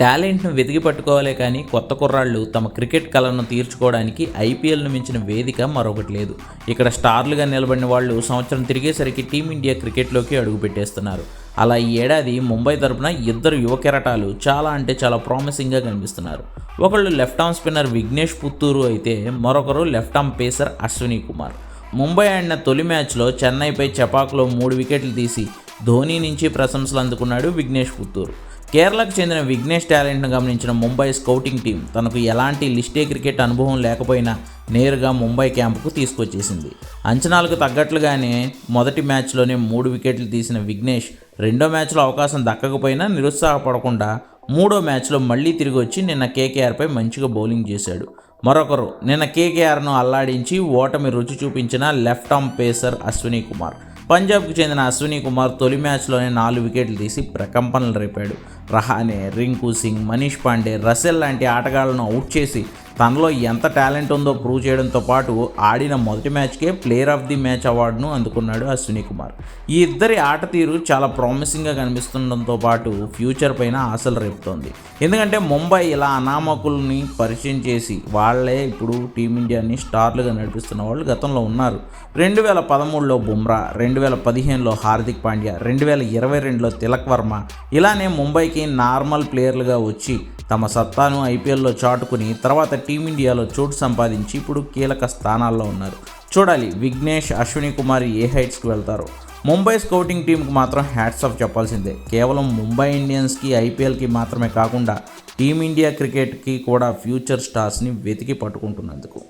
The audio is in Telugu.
టాలెంట్ను వెతికి పట్టుకోవాలే కానీ కొత్త కుర్రాళ్ళు తమ క్రికెట్ కళను తీర్చుకోవడానికి ఐపీఎల్ను మించిన వేదిక మరొకటి లేదు. ఇక్కడ స్టార్లుగా నిలబడిన వాళ్ళు సంవత్సరం తిరిగేసరికి టీమిండియా క్రికెట్లోకి అడుగుపెట్టేస్తున్నారు అలా ఈ ఏడాది ముంబై తరపున ఇద్దరు యువ కెరటాలు చాలా అంటే చాలా ప్రామిసింగ్గా కనిపిస్తున్నారు. ఒకళ్ళు left arm spinner Vignesh Puthur అయితే మరొకరు left arm pacer Ashwani Kumar. Mumbai ఆడిన తొలి మ్యాచ్లో చెన్నైపై చపాక్లో మూడు వికెట్లు తీసి ధోని నుంచి ప్రశంసలు అందుకున్నాడు విఘ్నేష్ పుత్తూరు. కేరళకు చెందిన విఘ్నేష్ టాలెంట్ను గమనించిన ముంబై స్కౌటింగ్ టీం తనకు ఎలాంటి లిస్టే క్రికెట్ అనుభవం లేకపోయినా నేరుగా ముంబై క్యాంపుకు తీసుకొచ్చేసింది. అంచనాలకు తగ్గట్లుగానే మొదటి మ్యాచ్లోనే మూడు వికెట్లు తీసిన విఘ్నేష్ రెండో మ్యాచ్లో అవకాశం దక్కకపోయినా నిరుత్సాహపడకుండా మూడో మ్యాచ్లో మళ్ళీ తిరిగి వచ్చి నిన్న కేకేఆర్పై మంచిగా బౌలింగ్ చేశాడు. మరొకరు నిన్న కేకేఆర్ను అల్లాడించి ఓటమి రుచి చూపించిన left arm pacer Ashwini Kumar. పంజాబ్కు చెందిన అశ్విని కుమార్ తొలి మ్యాచ్లోనే నాలుగు వికెట్లు తీసి ప్రకంపనలు రేపాడు. రహానే రింకు సింగ్ మనీష్ పాండే రసెల్ లాంటి ఆటగాళ్ళను అవుట్ చేసి తనలో ఎంత టాలెంట్ ఉందో ప్రూవ్ చేయడంతో పాటు ఆడిన మొదటి మ్యాచ్కే ప్లేయర్ ఆఫ్ ది మ్యాచ్ అవార్డును అందుకున్నాడు అశ్విని కుమార్ ఈ ఇద్దరి ఆట తీరు చాలా ప్రామిసింగ్గా కనిపిస్తుండడంతో పాటు ఫ్యూచర్ పైన ఆశలు రేపుతోంది. ఎందుకంటే ముంబై ఇలా అనామకుల్ని పరిచయం చేసి వాళ్ళే ఇప్పుడు టీమిండియాని స్టార్లుగా నడిపిస్తున్న వాళ్ళు గతంలో ఉన్నారు. రెండు వేల పదమూడులో బుమ్రా రెండు వేల పదిహేనులో హార్దిక్ పాండ్యా రెండు వేల ఇరవై రెండులో తిలక్ వర్మ ఇలానే ముంబైకి నార్మల్ ప్లేయర్లుగా వచ్చి తమ సత్తాను ఐపీఎల్లో చాటుకుని తర్వాత టీమిండియాలో చోటు సంపాదించి ఇప్పుడు కీలక స్థానాల్లో ఉన్నారు. చూడాలి విఘ్నేష్ అశ్విని కుమార్ ఏ హైట్స్కి వెళ్తారు. ముంబై స్కౌటింగ్ టీంకి మాత్రం హ్యాట్స్ ఆఫ్ చెప్పాల్సిందే. కేవలం ముంబై ఇండియన్స్కి ఐపీఎల్కి మాత్రమే కాకుండా టీమిండియా క్రికెట్కి కూడా ఫ్యూచర్ స్టార్స్ని వెతికి పట్టుకుంటున్నందుకు.